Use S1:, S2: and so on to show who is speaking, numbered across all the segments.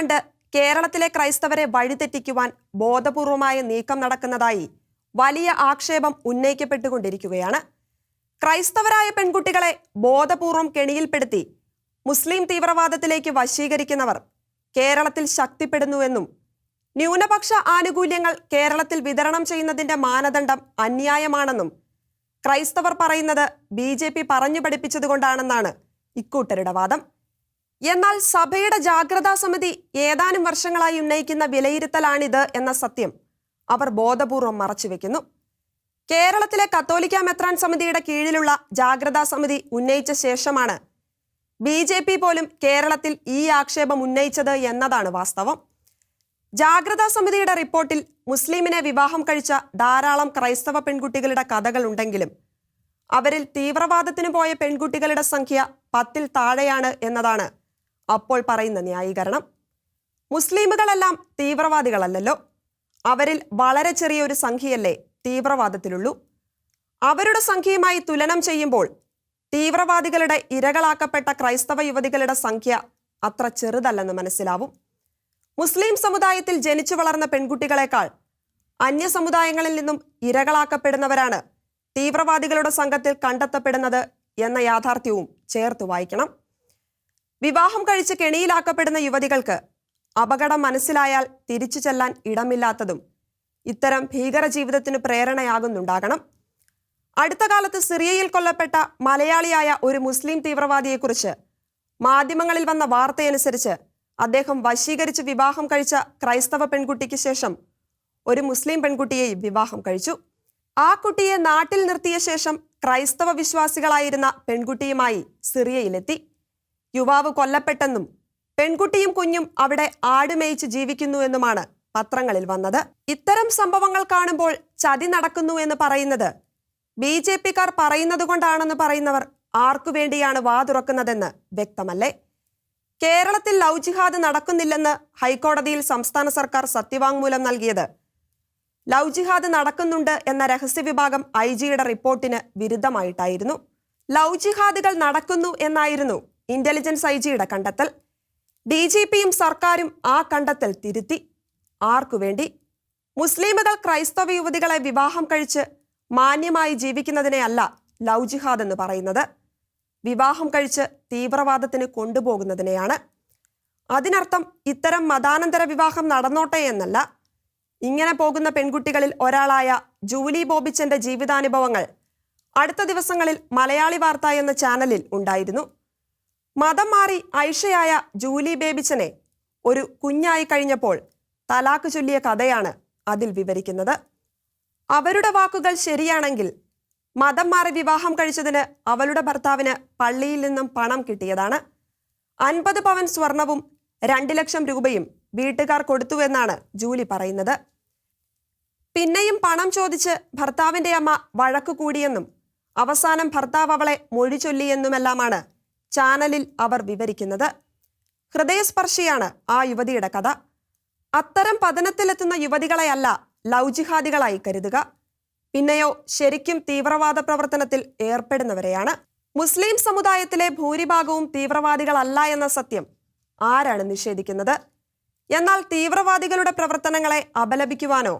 S1: കണ്ട് കേരളത്തിലെ ക്രൈസ്തവരെ വഴിതെറ്റിക്കുവാൻ ബോധപൂർവമായ നീക്കം നടക്കുന്നതായി വലിയ ആക്ഷേപം ഉന്നയിക്കപ്പെട്ടുകൊണ്ടിരിക്കുകയാണ്. ക്രൈസ്തവരായ പെൺകുട്ടികളെ ബോധപൂർവം കെണിയിൽപ്പെടുത്തി മുസ്ലിം തീവ്രവാദത്തിലേക്ക് വശീകരിക്കുന്നവർ കേരളത്തിൽ ശക്തിപ്പെടുന്നുവെന്നും ന്യൂനപക്ഷ ആനുകൂല്യങ്ങൾ കേരളത്തിൽ വിതരണം ചെയ്യുന്നതിന്റെ മാനദണ്ഡം അന്യായമാണെന്നും ക്രൈസ്തവർ പറയുന്നത് ബി ജെ പി പറഞ്ഞു പഠിപ്പിച്ചതുകൊണ്ടാണെന്നാണ് ഇക്കൂട്ടരുടെ വാദം. എന്നാൽ സഭയുടെ ജാഗ്രതാ സമിതി ഏതാനും വർഷങ്ങളായി ഉന്നയിക്കുന്ന വിലയിരുത്തലാണിത് എന്ന സത്യം അവർ ബോധപൂർവം മറച്ചുവെക്കുന്നു കേരളത്തിലെ കത്തോലിക്ക മെത്രാൻ സമിതിയുടെ കീഴിലുള്ള ജാഗ്രതാ സമിതി ഉന്നയിച്ച ശേഷമാണ് ബി ജെ പി പോലും കേരളത്തിൽ ഈ ആക്ഷേപം ഉന്നയിച്ചത് എന്നതാണ് വാസ്തവം. ജാഗ്രതാ സമിതിയുടെ റിപ്പോർട്ടിൽ മുസ്ലിമിനെ വിവാഹം കഴിച്ച ധാരാളം ക്രൈസ്തവ പെൺകുട്ടികളുടെ കഥകൾ ഉണ്ടെങ്കിലും അവരിൽ തീവ്രവാദത്തിന് പോയ പെൺകുട്ടികളുടെ സംഖ്യ പത്തിൽ താഴെയാണ് എന്നതാണ് അപ്പോൾ പറയുന്ന ന്യായീകരണം. മുസ്ലിമുകളെല്ലാം തീവ്രവാദികളല്ലല്ലോ. അവരിൽ വളരെ ചെറിയൊരു സംഖ്യയല്ലേ തീവ്രവാദത്തിലുള്ളൂ. അവരുടെ സംഖ്യയുമായി തുലനം ചെയ്യുമ്പോൾ തീവ്രവാദികളുടെ ഇരകളാക്കപ്പെട്ട ക്രൈസ്തവ യുവതികളുടെ സംഖ്യ അത്ര ചെറുതല്ലെന്ന് മനസ്സിലാവും. മുസ്ലിം സമുദായത്തിൽ ജനിച്ചു വളർന്ന പെൺകുട്ടികളെക്കാൾ അന്യ സമുദായങ്ങളിൽ നിന്നും ഇരകളാക്കപ്പെടുന്നവരാണ് തീവ്രവാദികളുടെ സംഘത്തിൽ കണ്ടെത്തപ്പെടുന്നത് എന്ന യാഥാർത്ഥ്യവും ചേർത്ത് വായിക്കണം. വിവാഹം കഴിച്ച് കെണിയിലാക്കപ്പെടുന്ന യുവതികൾക്ക് അപകടം മനസ്സിലായാൽ തിരിച്ചു ചെല്ലാൻ ഇടമില്ലാത്തതും ഇത്തരം ഭീകര ജീവിതത്തിന് പ്രേരണയാകുന്നുണ്ടാകണം. അടുത്ത കാലത്ത് സിറിയയിൽ കൊല്ലപ്പെട്ട മലയാളിയായ ഒരു മുസ്ലിം തീവ്രവാദിയെക്കുറിച്ച് മാധ്യമങ്ങളിൽ വന്ന വാർത്തയനുസരിച്ച് അദ്ദേഹം വശീകരിച്ച് വിവാഹം കഴിച്ച ക്രൈസ്തവ പെൺകുട്ടിക്ക് ശേഷം ഒരു മുസ്ലിം പെൺകുട്ടിയെയും വിവാഹം കഴിച്ചു. ആ കുട്ടിയെ നാട്ടിൽ നിർത്തിയ ശേഷം ക്രൈസ്തവ വിശ്വാസികളായിരുന്ന പെൺകുട്ടിയുമായി സിറിയയിലെത്തി. യുവാവ് കൊല്ലപ്പെട്ടെന്നും പെൺകുട്ടിയും കുഞ്ഞും അവിടെ ആടുമേയിച്ച് ജീവിക്കുന്നുവെന്നുമാണ് പത്രങ്ങളിൽ വന്നത്. ഇത്തരം സംഭവങ്ങൾ കാണുമ്പോൾ ചതി നടക്കുന്നു എന്ന് പറയുന്നത് ബി ജെ പിക്കാർ പറയുന്നത് കൊണ്ടാണെന്ന് പറയുന്നവർ ആർക്കു വേണ്ടിയാണ് വാതുറക്കുന്നതെന്ന് വ്യക്തമല്ലേ? കേരളത്തിൽ ലവ് ജിഹാദ് നടക്കുന്നില്ലെന്ന് ഹൈക്കോടതിയിൽ സംസ്ഥാന സർക്കാർ സത്യവാങ്മൂലം നൽകിയത്. ലവ് ജിഹാദ് നടക്കുന്നുണ്ട് എന്ന രഹസ്യ വിഭാഗം ഐ ജിയുടെ റിപ്പോർട്ടിന് വിരുദ്ധമായിട്ടായിരുന്നു. ലവ് ജിഹാദുകൾ നടക്കുന്നു എന്നായിരുന്നു ഇന്റലിജൻസ് ഐ ജിയുടെ കണ്ടെത്തൽ. ഡി ജി പിയും സർക്കാരും ആ കണ്ടെത്തൽ തിരുത്തി. ആർക്കു വേണ്ടി? മുസ്ലിമുകൾ ക്രൈസ്തവ യുവതികളെ വിവാഹം കഴിച്ച് മാന്യമായി ജീവിക്കുന്നതിനെയല്ല ലവ് ജിഹാദ് എന്ന് പറയുന്നത്. വിവാഹം കഴിച്ച് തീവ്രവാദത്തിന് കൊണ്ടുപോകുന്നതിനെയാണ്. അതിനർത്ഥം ഇത്തരം മതാനന്തര വിവാഹം നടന്നോട്ടെ എന്നല്ല. ഇങ്ങനെ പോകുന്ന പെൺകുട്ടികളിൽ ഒരാളായ ജൂലി ബോബിച്ചന്റെ ജീവിതാനുഭവങ്ങൾ അടുത്ത ദിവസങ്ങളിൽ മലയാളി വാർത്ത എന്ന ചാനലിൽ ഉണ്ടായിരുന്നു. മതം മാറി ഐഷയായ ജൂലി ബേബിച്ചനെ ഒരു കുഞ്ഞായി കഴിഞ്ഞപ്പോൾ തലാക്ക് ചൊല്ലിയ കഥയാണ് അതിൽ വിവരിക്കുന്നത്. അവരുടെ വാക്കുകൾ ശരിയാണെങ്കിൽ മതം മാറി വിവാഹം കഴിച്ചതിന് അവളുടെ ഭർത്താവിന് പള്ളിയിൽ നിന്നും പണം കിട്ടിയതാണ്. അൻപത് പവൻ സ്വർണവും രണ്ട് ലക്ഷം രൂപയും വീട്ടുകാർ കൊടുത്തുവെന്നാണ് ജൂലി പറയുന്നത്. പിന്നെയും പണം ചോദിച്ച് ഭർത്താവിന്റെ അമ്മ വഴക്കു കൂടിയെന്നും അവസാനം ഭർത്താവ് അവളെ മൊഴി ചൊല്ലിയെന്നുമെല്ലാമാണ് ചാനലിൽ അവർ വിവരിക്കുന്നത്. ഹൃദയസ്പർശിയാണ് ആ യുവതിയുടെ കഥ. അത്തരം പതനത്തിലെത്തുന്ന യുവതികളെയല്ല ലവ് ജിഹാദികളായി കരുതുക. പിന്നെയോ ശരിക്കും തീവ്രവാദ പ്രവർത്തനത്തിൽ ഏർപ്പെടുന്നവരെയാണ്. മുസ്ലിം സമുദായത്തിലെ ഭൂരിഭാഗവും തീവ്രവാദികളല്ല എന്ന സത്യം ആരാണ് നിഷേധിക്കുന്നത്? എന്നാൽ തീവ്രവാദികളുടെ പ്രവർത്തനങ്ങളെ അപലപിക്കുവാനോ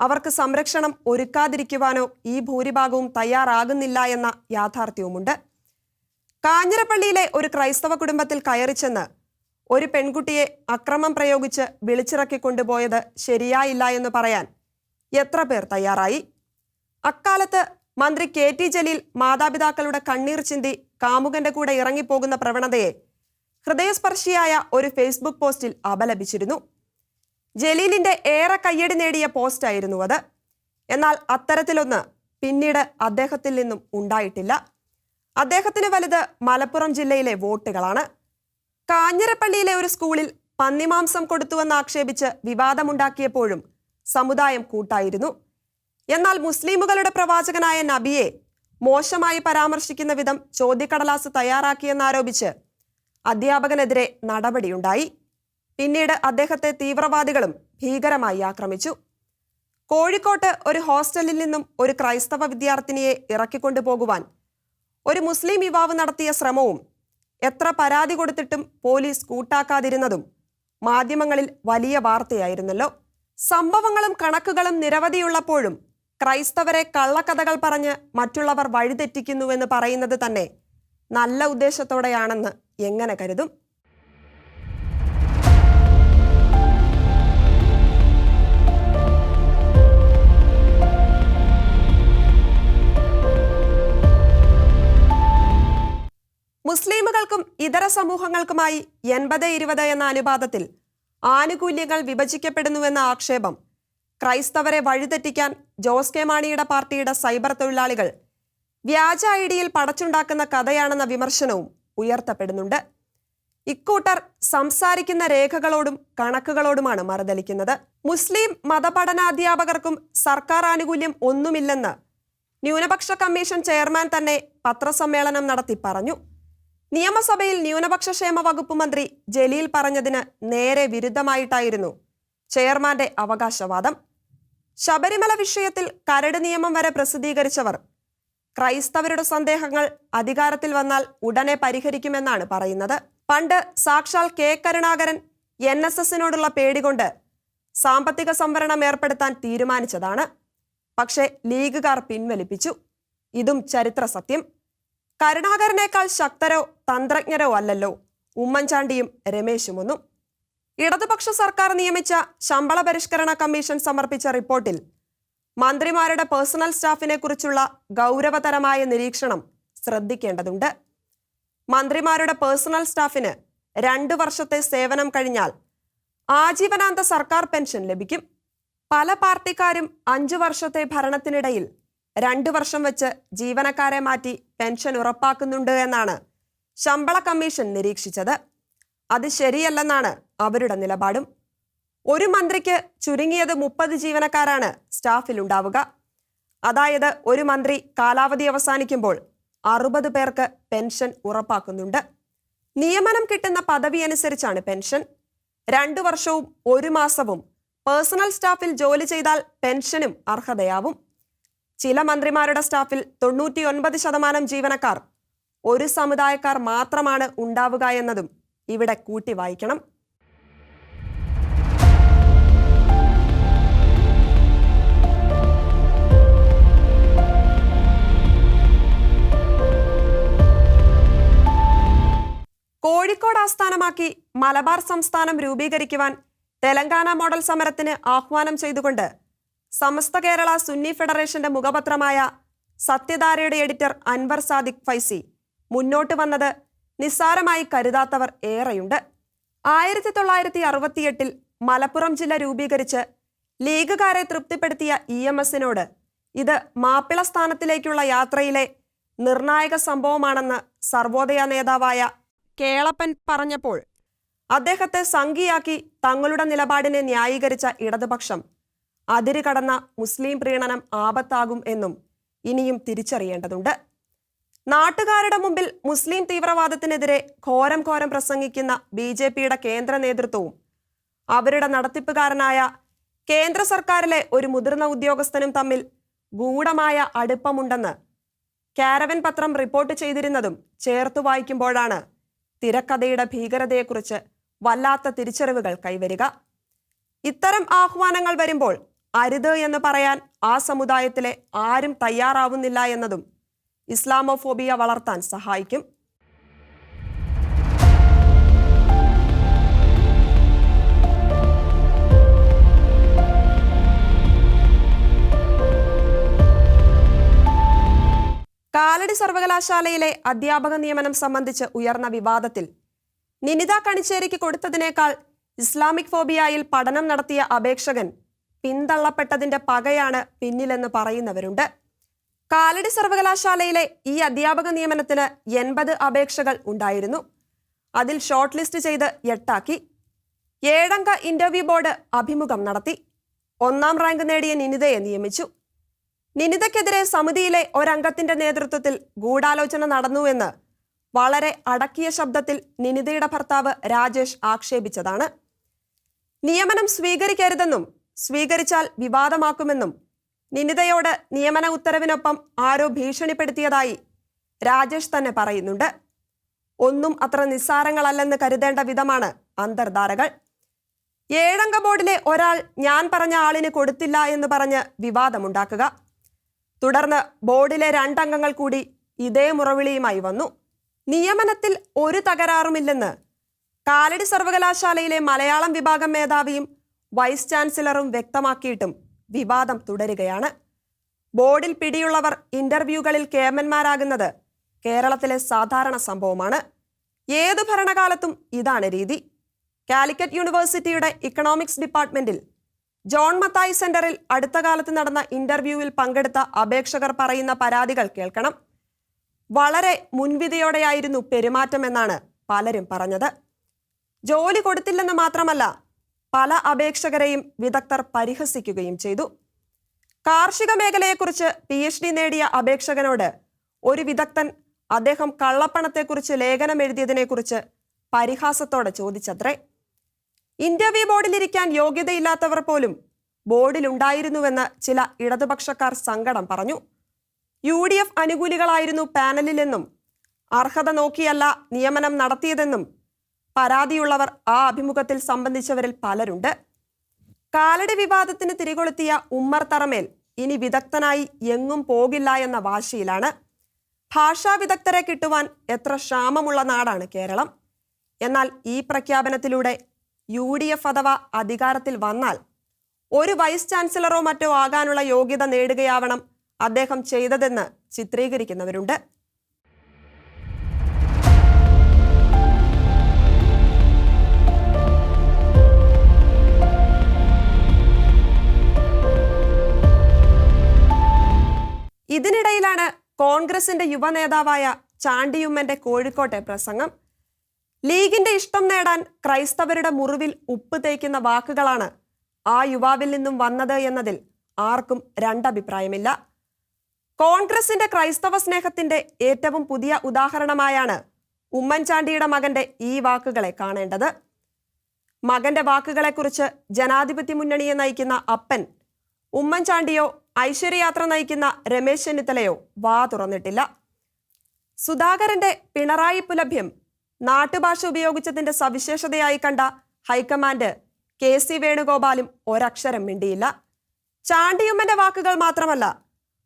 S1: അവർക്ക് സംരക്ഷണം ഒരുക്കാതിരിക്കുവാനോ ഈ ഭൂരിഭാഗവും തയ്യാറാകുന്നില്ല എന്ന യാഥാർത്ഥ്യവുമുണ്ട്. കാഞ്ഞിരപ്പള്ളിയിലെ ഒരു ക്രൈസ്തവ കുടുംബത്തിൽ കയറിച്ചെന്ന് ഒരു പെൺകുട്ടിയെ അക്രമം പ്രയോഗിച്ച് വിളിച്ചിറക്കി കൊണ്ടുപോയത് ശരിയായില്ല എന്ന് പറയാൻ എത്ര പേർ തയ്യാറായി? അക്കാലത്ത് മന്ത്രി കെ ടി ജലീൽ മാതാപിതാക്കളുടെ കണ്ണീർ ചിന്തി കാമുകന്റെ കൂടെ ഇറങ്ങിപ്പോകുന്ന പ്രവണതയെ ഹൃദയസ്പർശിയായ ഒരു ഫേസ്ബുക്ക് പോസ്റ്റിൽ അപലപിച്ചിരുന്നു. ജലീലിന്റെ ഏറെ കയ്യടി നേടിയ പോസ്റ്റായിരുന്നു അത്. എന്നാൽ അത്തരത്തിലൊന്ന് പിന്നീട് അദ്ദേഹത്തിൽ നിന്നും ഉണ്ടായിട്ടില്ല. അദ്ദേഹത്തിന് വലുത് മലപ്പുറം ജില്ലയിലെ വോട്ടുകളാണ്. കാഞ്ഞിരപ്പള്ളിയിലെ ഒരു സ്കൂളിൽ പന്നിമാംസം കൊടുത്തുവെന്ന് ആക്ഷേപിച്ച് വിവാദമുണ്ടാക്കിയപ്പോഴും സമുദായം കൂട്ടായിരുന്നു. എന്നാൽ മുസ്ലിമുകളുടെ പ്രവാചകനായ നബിയെ മോശമായി പരാമർശിക്കുന്ന വിധം ചോദ്യക്കടലാസ് തയ്യാറാക്കിയെന്നാരോപിച്ച് അധ്യാപകനെതിരെ നടപടിയുണ്ടായി. പിന്നീട് അദ്ദേഹത്തെ തീവ്രവാദികളും ഭീകരമായി ആക്രമിച്ചു. കോഴിക്കോട്ട് ഒരു ഹോസ്റ്റലിൽ നിന്നും ഒരു ക്രൈസ്തവ വിദ്യാർത്ഥിനിയെ ഇറക്കിക്കൊണ്ടുപോകുവാൻ ഒരു മുസ്ലിം യുവാവ് നടത്തിയ ശ്രമവും എത്ര പരാതി കൊടുത്തിട്ടും പോലീസ് കൂട്ടാക്കാതിരുന്നതും മാധ്യമങ്ങളിൽ വലിയ വാർത്തയായിരുന്നല്ലോ. സംഭവങ്ങളും കണക്കുകളും നിരവധിയുള്ളപ്പോഴും ക്രൈസ്തവരെ കള്ളക്കഥകൾ പറഞ്ഞ് മറ്റുള്ളവർ വഴിതെറ്റിക്കുന്നുവെന്ന് പറയുന്നത് തന്നെ നല്ല ഉദ്ദേശത്തോടെയാണെന്ന് എങ്ങനെ കരുതും? മുസ്ലിമുകൾക്കും ഇതര സമൂഹങ്ങൾക്കുമായി എൺപത് ഇരുപത് എന്ന അനുപാതത്തിൽ ആനുകൂല്യങ്ങൾ വിഭജിക്കപ്പെടുന്നുവെന്ന ആക്ഷേപം ക്രൈസ്തവരെ വഴിതെറ്റിക്കാൻ ജോസ് കെ മാണിയുടെ പാർട്ടിയുടെ സൈബർ തൊഴിലാളികൾ വ്യാജ ഐഡിയിൽ പടച്ചുണ്ടാക്കുന്ന കഥയാണെന്ന വിമർശനവും ഉയർത്തപ്പെടുന്നുണ്ട്. ഇക്കൂട്ടർ സംസാരിക്കുന്ന രേഖകളോടും കണക്കുകളോടുമാണ് മറുതലിക്കുന്നത്. മുസ്ലിം മതപഠനാധ്യാപകർക്കും സർക്കാർ ആനുകൂല്യം ഒന്നുമില്ലെന്ന് ന്യൂനപക്ഷ കമ്മീഷൻ ചെയർമാൻ തന്നെ പത്രസമ്മേളനം നടത്തി പറഞ്ഞു. നിയമസഭയിൽ ന്യൂനപക്ഷ ക്ഷേമ വകുപ്പ് മന്ത്രി ജലീൽ പറഞ്ഞതിന് നേരെ വിരുദ്ധമായിട്ടായിരുന്നു ചെയർമാന്റെ അവകാശവാദം. ശബരിമല വിഷയത്തിൽ കരട് നിയമം വരെ പ്രസിദ്ധീകരിച്ചവർ ക്രൈസ്തവരുടെ സന്ദേഹങ്ങൾ അധികാരത്തിൽ വന്നാൽ ഉടനെ പരിഹരിക്കുമെന്നാണ് പറയുന്നത്. പണ്ട് സാക്ഷാൽ കെ. കരുണാകരൻ എൻ എസ് എസിനോടുള്ള പേടികൊണ്ട് സാമ്പത്തിക സംവരണം ഏർപ്പെടുത്താൻ തീരുമാനിച്ചതാണ്. പക്ഷേ ലീഗുകാർ പിൻവലിപ്പിച്ചു. ഇതും ചരിത്ര സത്യം കരുണാകരനേക്കാൾ ശക്തരോ തന്ത്രജ്ഞരോ അല്ലല്ലോ. ഉമ്മൻചാണ്ടിയും രമേശും ഒന്നും. ഇടതുപക്ഷ സർക്കാർ നിയമിച്ച ശമ്പള പരിഷ്കരണ കമ്മീഷൻ സമർപ്പിച്ച റിപ്പോർട്ടിൽ മന്ത്രിമാരുടെ പേഴ്സണൽ സ്റ്റാഫിനെ കുറിച്ചുള്ള ഗൗരവതരമായ നിരീക്ഷണം ശ്രദ്ധിക്കേണ്ടതുണ്ട്. മന്ത്രിമാരുടെ പേഴ്സണൽ സ്റ്റാഫിന് രണ്ടു വർഷത്തെ സേവനം കഴിഞ്ഞാൽ ആജീവനാന്ത സർക്കാർ പെൻഷൻ ലഭിക്കും. പല പാർട്ടിക്കാരും അഞ്ചു വർഷത്തെ ഭരണത്തിനിടയിൽ രണ്ടു വർഷം വെച്ച് ജീവനക്കാരെ മാറ്റി പെൻഷൻ ഉറപ്പാക്കുന്നുണ്ട് എന്നാണ് ശമ്പള കമ്മീഷൻ നിരീക്ഷിച്ചത്. അത് ശരിയല്ലെന്നാണ് അവരുടെ നിലപാടും. ഒരു മന്ത്രിക്ക് ചുരുങ്ങിയത് മുപ്പത് ജീവനക്കാരാണ് സ്റ്റാഫിൽ ഉണ്ടാവുക. അതായത് ഒരു മന്ത്രി കാലാവധി അവസാനിക്കുമ്പോൾ അറുപത് പേർക്ക് പെൻഷൻ ഉറപ്പാക്കുന്നുണ്ട്. നിയമനം കിട്ടുന്ന പദവി അനുസരിച്ചാണ് പെൻഷൻ. രണ്ടു വർഷവും ഒരു മാസവും പേഴ്സണൽ സ്റ്റാഫിൽ ജോലി ചെയ്താൽ പെൻഷനും അർഹതയാവും. ചില മന്ത്രിമാരുടെ സ്റ്റാഫിൽ തൊണ്ണൂറ്റിയൊൻപത് ശതമാനം ജീവനക്കാർ ഒരു സമുദായക്കാർ മാത്രമാണ് ഉണ്ടാവുക എന്നതും ഇവിടെ കൂട്ടി വായിക്കണം കോഴിക്കോട് ആസ്ഥാനമാക്കി മലബാർ സംസ്ഥാനം രൂപീകരിക്കുവാൻ തെലങ്കാന മോഡൽ സമരത്തിന് ആഹ്വാനം ചെയ്തുകൊണ്ട് സമസ്ത കേരള സുന്നി ഫെഡറേഷന്റെ മുഖപത്രമായ സത്യധാരയുടെ എഡിറ്റർ അൻവർ സാദിഖ് ഫൈസി മുന്നോട്ട് വന്നത് നിസ്സാരമായി കരുതാത്തവർ ഏറെയുണ്ട്. ആയിരത്തി തൊള്ളായിരത്തി അറുപത്തിയെട്ടിൽ മലപ്പുറം ജില്ല രൂപീകരിച്ച് ലീഗുകാരെ തൃപ്തിപ്പെടുത്തിയ ഇ എം എസിനോട് ഇത് മാപ്പിള സ്ഥാനത്തിലേക്കുള്ള യാത്രയിലെ നിർണായക സംഭവമാണെന്ന് സർവോദയ നേതാവായ കേളപ്പൻ പറഞ്ഞപ്പോൾ അദ്ദേഹത്തെ സംഘിയാക്കി തങ്ങളുടെ നിലപാടിനെ ന്യായീകരിച്ച ഇടതുപക്ഷം അതിര് കടന്ന മുസ്ലിം പ്രീണനം ആപത്താകും എന്നും ഇനിയും തിരിച്ചറിയേണ്ടതുണ്ട്. നാട്ടുകാരുടെ മുമ്പിൽ മുസ്ലിം തീവ്രവാദത്തിനെതിരെ ഘോരം ഘോരം പ്രസംഗിക്കുന്ന ബി ജെ പിയുടെ കേന്ദ്ര നേതൃത്വവും അവരുടെ നടത്തിപ്പുകാരനായ കേന്ദ്ര സർക്കാരിലെ ഒരു മുതിർന്ന ഉദ്യോഗസ്ഥനും തമ്മിൽ ഗൂഢമായ അടുപ്പമുണ്ടെന്ന് കാരവൻ പത്രം റിപ്പോർട്ട് ചെയ്തിരുന്നതും ചേർത്തു വായിക്കുമ്പോഴാണ് തിരക്കഥയുടെ ഭീകരതയെക്കുറിച്ച് വല്ലാത്ത തിരിച്ചറിവുകൾ കൈവരിക. ഇത്തരം ആഹ്വാനങ്ങൾ വരുമ്പോൾ അരുത് എന്ന് പറയാൻ ആ സമുദായത്തിലെ ആരും തയ്യാറാവുന്നില്ല എന്നതും ഇസ്ലാമോഫോബിയ വളർത്താൻ സഹായിക്കും. കാലടി സർവകലാശാലയിലെ അധ്യാപക നിയമനം സംബന്ധിച്ച് ഉയർന്ന വിവാദത്തിൽ നിനിത കണിച്ചേരിക്ക് കൊടുത്തതിനേക്കാൾ ഇസ്ലാമിക് ഫോബിയയിൽ പഠനം നടത്തിയ അപേക്ഷകൻ പിന്തള്ളപ്പെട്ടതിന്റെ പകയാണ് പിന്നിലെന്ന് പറയുന്നവരുണ്ട്. കാലടി സർവകലാശാലയിലെ ഈ അധ്യാപക നിയമനത്തിന് എൺപത് അപേക്ഷകൾ ഉണ്ടായിരുന്നു. അതിൽ ഷോർട്ട് ലിസ്റ്റ് ചെയ്ത് എട്ടാക്കി. ഏഴംഗ ഇന്റർവ്യൂ ബോർഡ് അഭിമുഖം നടത്തി. ഒന്നാം റാങ്ക് നേടിയ നിനിതയെ നിയമിച്ചു. നിനിതയ്ക്കെതിരെ സമിതിയിലെ ഒരംഗത്തിന്റെ നേതൃത്വത്തിൽ ഗൂഢാലോചന നടന്നുവെന്ന് വളരെ അടക്കിയ ശബ്ദത്തിൽ നിനിതയുടെ ഭർത്താവ് രാജേഷ് ആക്ഷേപിച്ചതാണ്. നിയമനം സ്വീകരിക്കരുതെന്നും സ്വീകരിച്ചാൽ വിവാദമാക്കുമെന്നും നിനിതയോട് നിയമന ഉത്തരവിനൊപ്പം ആരോ ഭീഷണിപ്പെടുത്തിയതായി രാജേഷ് തന്നെ പറയുന്നുണ്ട്. ഒന്നും അത്ര നിസ്സാരങ്ങളല്ലെന്ന് കരുതേണ്ട വിധമാണ് അന്തർധാരകൾ. ഏഴംഗ ബോർഡിലെ ഒരാൾ ഞാൻ പറഞ്ഞ ആളിന് കൊടുത്തില്ല എന്ന് പറഞ്ഞ് വിവാദമുണ്ടാക്കുക. തുടർന്ന് ബോർഡിലെ രണ്ടംഗങ്ങൾ കൂടി ഇതേ മുറവിളിയുമായി വന്നു. നിയമനത്തിൽ ഒരു തകരാറുമില്ലെന്ന് കാലടി സർവകലാശാലയിലെ മലയാളം വിഭാഗം മേധാവിയും വൈസ് ചാൻസലറും വ്യക്തമാക്കിയിട്ടും വിവാദം തുടരുകയാണ്. ബോർഡിൽ പിടിയുള്ളവർ ഇന്റർവ്യൂകളിൽ കേമന്മാരാകുന്നത് കേരളത്തിലെ സാധാരണ സംഭവമാണ്. ഏതു ഭരണകാലത്തും ഇതാണ് രീതി. കാലിക്കറ്റ് യൂണിവേഴ്സിറ്റിയുടെ ഇക്കണോമിക്സ് ഡിപ്പാർട്ട്മെന്റിൽ ജോൺ മത്തായി സെന്ററിൽ അടുത്ത കാലത്ത് നടന്ന ഇന്റർവ്യൂവിൽ പങ്കെടുത്ത അപേക്ഷകർ പറയുന്ന പരാതികൾ കേൾക്കണം. വളരെ മുൻവിധിയോടെയായിരുന്നു പെരുമാറ്റമെന്നാണ് പലരും പറഞ്ഞത്. ജോലി കൊടുത്തില്ലെന്ന് മാത്രമല്ല പല അപേക്ഷകരെയും വിദഗ്ധർ പരിഹസിക്കുകയും ചെയ്തു. കാർഷിക മേഖലയെക്കുറിച്ച് പി എച്ച് ഡി നേടിയ അപേക്ഷകനോട് ഒരു വിദഗ്ധൻ അദ്ദേഹം കള്ളപ്പണത്തെക്കുറിച്ച് ലേഖനം എഴുതിയതിനെക്കുറിച്ച് പരിഹാസത്തോടെ ചോദിച്ചത്രേ. ഇന്റർവ്യൂ ബോർഡിലിരിക്കാൻ യോഗ്യതയില്ലാത്തവർ പോലും ബോർഡിലുണ്ടായിരുന്നുവെന്ന് ചില ഇടതുപക്ഷക്കാർ സങ്കടം പറഞ്ഞു. യു ഡി എഫ് അനുകൂലികളായിരുന്നു പാനലിലെന്നും അർഹത നോക്കിയല്ല നിയമനം നടത്തിയതെന്നും പരാതിയുള്ളവർ ആ അഭിമുഖത്തിൽ സംബന്ധിച്ചവരിൽ പലരുണ്ട്. കാലടി വിവാദത്തിന് തിരികൊളുത്തിയ ഉമ്മർ തറമേൽ ഇനി വിദഗ്ധനായി എങ്ങും പോകില്ല എന്ന വാശിയിലാണ്. ഭാഷാ വിദഗ്ധരെ കിട്ടുവാൻ എത്ര ക്ഷാമമുള്ള നാടാണ് കേരളം. എന്നാൽ ഈ പ്രഖ്യാപനത്തിലൂടെ യു ഡി എഫ് അഥവാ അധികാരത്തിൽ വന്നാൽ ഒരു വൈസ് ചാൻസലറോ മറ്റോ ആകാനുള്ള യോഗ്യത നേടുകയാവണം അദ്ദേഹം ചെയ്തതെന്ന് ചിത്രീകരിക്കുന്നവരുണ്ട്. ഇതിനിടയിലാണ് കോൺഗ്രസിന്റെ യുവ നേതാവായ ചാണ്ടിയുമ്മന്റെ കോഴിക്കോട്ടെ പ്രസംഗം. ലീഗിന്റെ ഇഷ്ടം നേടാൻ ക്രൈസ്തവരുടെ മുറിവിൽ ഉപ്പ് തേക്കുന്ന വാക്കുകളാണ് ആ യുവാവിൽ നിന്നും വന്നത് എന്നതിൽ ആർക്കും രണ്ടഭിപ്രായമില്ല. കോൺഗ്രസിന്റെ ക്രൈസ്തവ സ്നേഹത്തിന്റെ ഏറ്റവും പുതിയ ഉദാഹരണമായാണ് ഉമ്മൻചാണ്ടിയുടെ മകന്റെ ഈ വാക്കുകളെ കാണേണ്ടത്. മകന്റെ വാക്കുകളെക്കുറിച്ച് ജനാധിപത്യ മുന്നണിയെ നയിക്കുന്ന അപ്പൻ ഉമ്മൻചാണ്ടിയോ ഐശ്വര്യയാത്ര നയിക്കുന്ന രമേശ് ചെന്നിത്തലയോ വാ തുറന്നിട്ടില്ല. സുധാകരന്റെ പിണറായി പുലഭ്യം നാട്ടുഭാഷ ഉപയോഗിച്ചതിന്റെ സവിശേഷതയായി കണ്ട ഹൈക്കമാൻഡ് കെ സി വേണുഗോപാലും ഒരക്ഷരം മിണ്ടിയില്ല. ചാണ്ടിയുമ്മന്റെ വാക്കുകൾ മാത്രമല്ല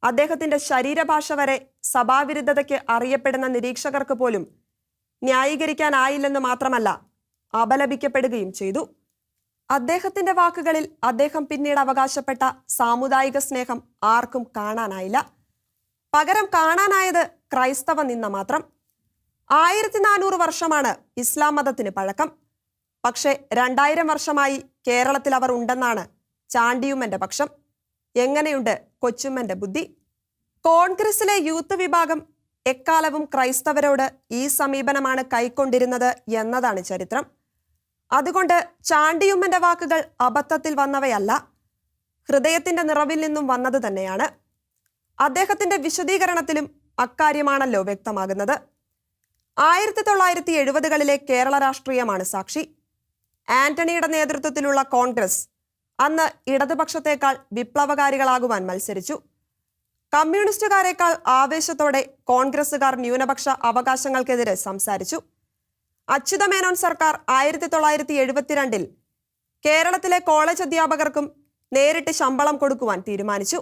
S1: അദ്ദേഹത്തിന്റെ ശരീരഭാഷ വരെ സഭാവിരുദ്ധതയ്ക്ക് അറിയപ്പെടുന്ന നിരീക്ഷകർക്ക് പോലും ന്യായീകരിക്കാനായില്ലെന്ന് മാത്രമല്ല അപലപിക്കപ്പെടുകയും ചെയ്തു. അദ്ദേഹത്തിന്റെ വാക്കുകളിൽ അദ്ദേഹം പിന്നീട് അവകാശപ്പെട്ട സാമുദായിക സ്നേഹം ആർക്കും കാണാനായില്ല. പകരം കാണാനായത് ക്രൈസ്തവ നിന്ന മാത്രം. ആയിരത്തി നാനൂറ് വർഷമാണ് ഇസ്ലാം മതത്തിന് പഴക്കം. പക്ഷേ രണ്ടായിരം വർഷമായി കേരളത്തിൽ അവർ ഉണ്ടെന്നാണ് ചാണ്ടിയുമ്മന്റെ പക്ഷം. എങ്ങനെയുണ്ട് കൊച്ചുമ്മന്റെ ബുദ്ധി? കോൺഗ്രസിലെ യൂത്ത് വിഭാഗം എക്കാലവും ക്രൈസ്തവരോട് ഈ സമീപനമാണ് കൈക്കൊണ്ടിരുന്നത് എന്നതാണ് ചരിത്രം. അതുകൊണ്ട് ചാണ്ടിയുമ്മന്റെ വാക്കുകൾ അബദ്ധത്തിൽ വന്നവയല്ല ഹൃദയത്തിന്റെ നിറവിൽ നിന്നും വന്നത് തന്നെയാണ്. അദ്ദേഹത്തിന്റെ വിശദീകരണത്തിലും അക്കാര്യമാണല്ലോ വ്യക്തമാകുന്നത്. ആയിരത്തി തൊള്ളായിരത്തി എഴുപതുകളിലെ കേരള രാഷ്ട്രീയമാണ് സാക്ഷി. ആന്റണിയുടെ നേതൃത്വത്തിലുള്ള കോൺഗ്രസ് അന്ന് ഇടതുപക്ഷത്തേക്കാൾ വിപ്ലവകാരികളാകുവാൻ മത്സരിച്ചു. കമ്മ്യൂണിസ്റ്റുകാരെക്കാൾ ആവേശത്തോടെ കോൺഗ്രസുകാർ ന്യൂനപക്ഷ അവകാശങ്ങൾക്കെതിരെ സംസാരിച്ചു. അച്യുതമേനോൻ സർക്കാർ ആയിരത്തി തൊള്ളായിരത്തി എഴുപത്തിരണ്ടിൽ കേരളത്തിലെ കോളേജ് അധ്യാപകർക്കും നേരിട്ട് ശമ്പളം കൊടുക്കുവാൻ തീരുമാനിച്ചു.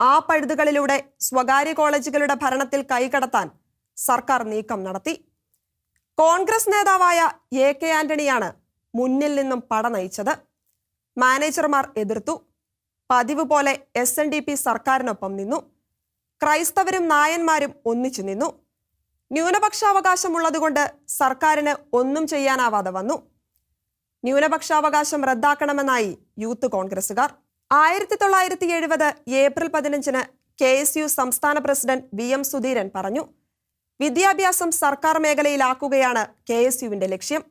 S1: ആ പഴുതുകളിലൂടെ സ്വകാര്യ കോളേജുകളുടെ ഭരണത്തിൽ കൈകടത്താൻ സർക്കാർ നീക്കം നടത്തി. കോൺഗ്രസ് നേതാവായ എ കെ ആന്റണിയാണ് മുന്നിൽ നിന്നും പട നയിച്ചത്. മാനേജർമാർ എതിർത്തു. പതിവ് പോലെ എസ് എൻ ഡി പി സർക്കാരിനൊപ്പം നിന്നു. ക്രൈസ്തവരും നായന്മാരും ഒന്നിച്ചു നിന്നു. ന്യൂനപക്ഷാവകാശമുള്ളതുകൊണ്ട് സർക്കാരിന് ഒന്നും ചെയ്യാനാവാതെ വന്നു. ന്യൂനപക്ഷാവകാശം റദ്ദാക്കണമെന്നായി യൂത്ത് കോൺഗ്രസുകാർ ആയിരത്തി തൊള്ളായിരത്തി എഴുപത് ഏപ്രിൽ പതിനഞ്ചിന് കെ എസ് യു സംസ്ഥാന പ്രസിഡന്റ് വി എം സുധീരൻ പറഞ്ഞു. വിദ്യാഭ്യാസം സർക്കാർ മേഖലയിലാക്കുകയാണ് കെ എസ് യുവിന്റെ ലക്ഷ്യം.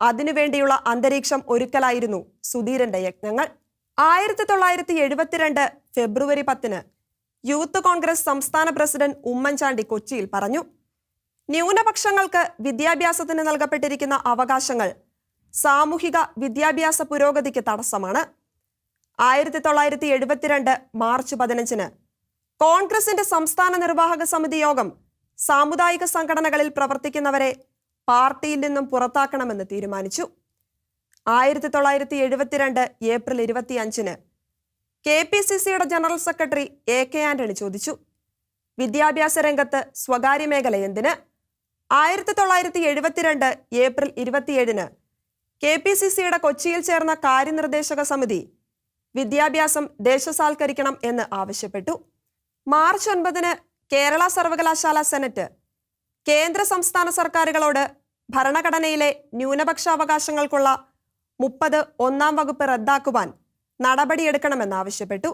S1: അതിനുവേണ്ടിയുള്ള അന്തരീക്ഷം ഒരുക്കലായിരുന്നു സുധീരന്റെ യജ്ഞങ്ങൾ. ആയിരത്തി തൊള്ളായിരത്തി എഴുപത്തിരണ്ട് ഫെബ്രുവരി പത്തിന് യൂത്ത് കോൺഗ്രസ് സംസ്ഥാന പ്രസിഡന്റ് ഉമ്മൻചാണ്ടി കൊച്ചിയിൽ പറഞ്ഞു. ന്യൂനപക്ഷങ്ങൾക്ക് വിദ്യാഭ്യാസത്തിന് നൽകപ്പെട്ടിരിക്കുന്ന അവകാശങ്ങൾ സാമൂഹിക വിദ്യാഭ്യാസ പുരോഗതിക്ക് തടസ്സമാണ്. ആയിരത്തി തൊള്ളായിരത്തി എഴുപത്തിരണ്ട് മാർച്ച് പതിനഞ്ചിന് കോൺഗ്രസിന്റെ സംസ്ഥാന നിർവാഹക സമിതി യോഗം സാമുദായിക സംഘടനകളിൽ പ്രവർത്തിക്കുന്നവരെ പാർട്ടിയിൽ നിന്നും പുറത്താക്കണമെന്ന് തീരുമാനിച്ചു. ആയിരത്തി തൊള്ളായിരത്തി എഴുപത്തിരണ്ട് ഏപ്രിൽ ഇരുപത്തിയഞ്ചിന് കെ പി സി സിയുടെ general secretary A K Antony ചോദിച്ചു. വിദ്യാഭ്യാസ രംഗത്ത് സ്വകാര്യ മേഖല എന്തിന്? ആയിരത്തി തൊള്ളായിരത്തി എഴുപത്തിരണ്ട് ഏപ്രിൽ ഇരുപത്തിയേഴിന് കെ പി സി സിയുടെ കൊച്ചിയിൽ ചേർന്ന കാര്യനിർദ്ദേശക സമിതി വിദ്യാഭ്യാസം ദേശസാൽക്കരിക്കണം എന്ന് ആവശ്യപ്പെട്ടു. മാർച്ച് ഒൻപതിന് കേരള സർവകലാശാല സെനറ്റ് കേന്ദ്ര സംസ്ഥാന സർക്കാരുകളോട് ഭരണഘടനയിലെ ന്യൂനപക്ഷാവകാശങ്ങൾക്കുള്ള മുപ്പത് ഒന്നാം വകുപ്പ് റദ്ദാക്കുവാൻ നടപടിയെടുക്കണമെന്നാവശ്യപ്പെട്ടു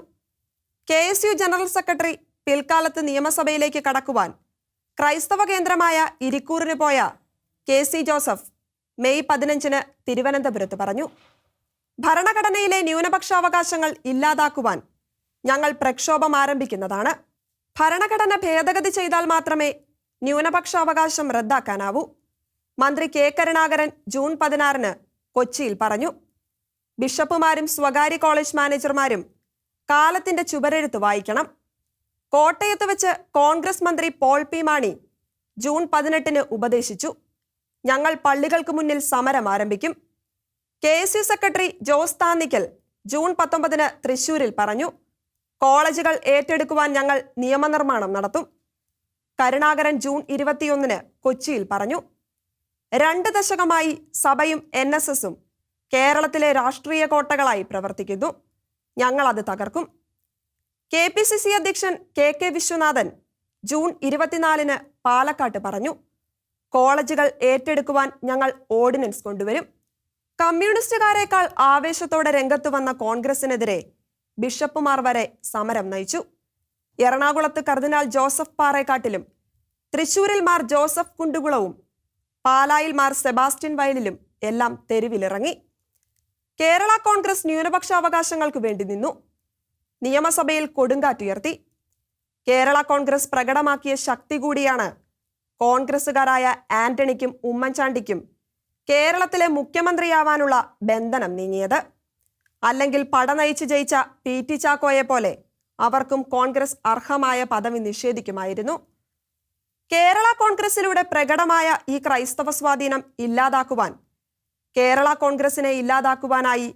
S1: K S U general secretary പിൽക്കാലത്ത് നിയമസഭയിലേക്ക് കടക്കുവാൻ ക്രൈസ്തവ കേന്ദ്രമായ ഇരിക്കൂറിന് പോയ കെ സി ജോസഫ് മെയ് പതിനഞ്ചിന് തിരുവനന്തപുരത്ത് പറഞ്ഞു ഭരണഘടനയിലെ ന്യൂനപക്ഷാവകാശങ്ങൾ ഇല്ലാതാക്കുവാൻ ഞങ്ങൾ പ്രക്ഷോഭം ആരംഭിക്കുന്നതാണ്. ഭരണഘടന ഭേദഗതി ചെയ്താൽ മാത്രമേ ന്യൂനപക്ഷാവകാശം റദ്ദാക്കാനാവൂ. മന്ത്രി കെ കരുണാകരൻ ജൂൺ പതിനാറിന് കൊച്ചിയിൽ പറഞ്ഞു ബിഷപ്പുമാരും സ്വകാര്യ കോളേജ് മാനേജർമാരും കാലത്തിന്റെ ചുവരെഴുത്ത് വായിക്കണം. കോട്ടയത്ത് വെച്ച് കോൺഗ്രസ് മന്ത്രി പോൾ പി മാണി ജൂൺ പതിനെട്ടിന് ഉപദേശിച്ചു. ഞങ്ങൾ പള്ളികൾക്ക് മുന്നിൽ സമരം ആരംഭിക്കും. K S U secretary Jose Thannickal June പത്തൊമ്പതിന് തൃശൂരിൽ പറഞ്ഞു കോളേജുകൾ ഏറ്റെടുക്കുവാൻ ഞങ്ങൾ നിയമനിർമ്മാണം നടത്തും. കരുണാകരൻ ജൂൺ ഇരുപത്തിയൊന്നിന് കൊച്ചിയിൽ പറഞ്ഞു രണ്ട് ദശകമായി സഭയും എൻ എസ് എസും കേരളത്തിലെ രാഷ്ട്രീയ കോട്ടകളായി പ്രവർത്തിക്കുന്നു. ഞങ്ങൾ അത് തകർക്കും. കെ പി സി സി അധ്യക്ഷൻ കെ കെ വിശ്വനാഥൻ ജൂൺ ഇരുപത്തിനാലിന് പാലക്കാട്ട് പറഞ്ഞു. കോളേജുകൾ ഏറ്റെടുക്കുവാൻ ഞങ്ങൾ ഓർഡിനൻസ് കൊണ്ടുവരും. കമ്മ്യൂണിസ്റ്റുകാരേക്കാൾ ആവേശത്തോടെ രംഗത്ത് വന്ന കോൺഗ്രസിനെതിരെ ബിഷപ്പുമാർ വരെ സമരം നയിച്ചു. എറണാകുളത്ത് കർദിനാൾ ജോസഫ് പാറേക്കാട്ടിലും തൃശൂരിൽ മാർ ജോസഫ് കുണ്ടുകുളവും പാലായിൽ മാർ സെബാസ്റ്റ്യൻ വയലിലും എല്ലാം തെരുവിലിറങ്ങി. കേരള കോൺഗ്രസ് ന്യൂനപക്ഷ അവകാശങ്ങൾക്ക് വേണ്ടി നിന്നു. നിയമസഭയിൽ കൊടുങ്കാറ്റുയർത്തി കേരള കോൺഗ്രസ് പ്രകടമാക്കിയ ശക്തി കൂടിയാണ് കോൺഗ്രസുകാരായ ആന്റണിക്കും ഉമ്മൻചാണ്ടിക്കും കേരളത്തിലെ മുഖ്യമന്ത്രിയാവാനുള്ള ബന്ധനം നീങ്ങിയത്. അല്ലെങ്കിൽ പട നയിച്ച് ജയിച്ച പി ടി ചാക്കോയെ പോലെ അവർക്കും കോൺഗ്രസ് അർഹമായ പദവി നിഷേധിക്കുമായിരുന്നു. കേരള കോൺഗ്രസിലൂടെ പ്രകടമായ ഈ ക്രൈസ്തവ സ്വാധീനം ഇല്ലാതാക്കുവാൻ കേരള കോൺഗ്രസിനെ ഇല്ലാതാക്കുവാനായി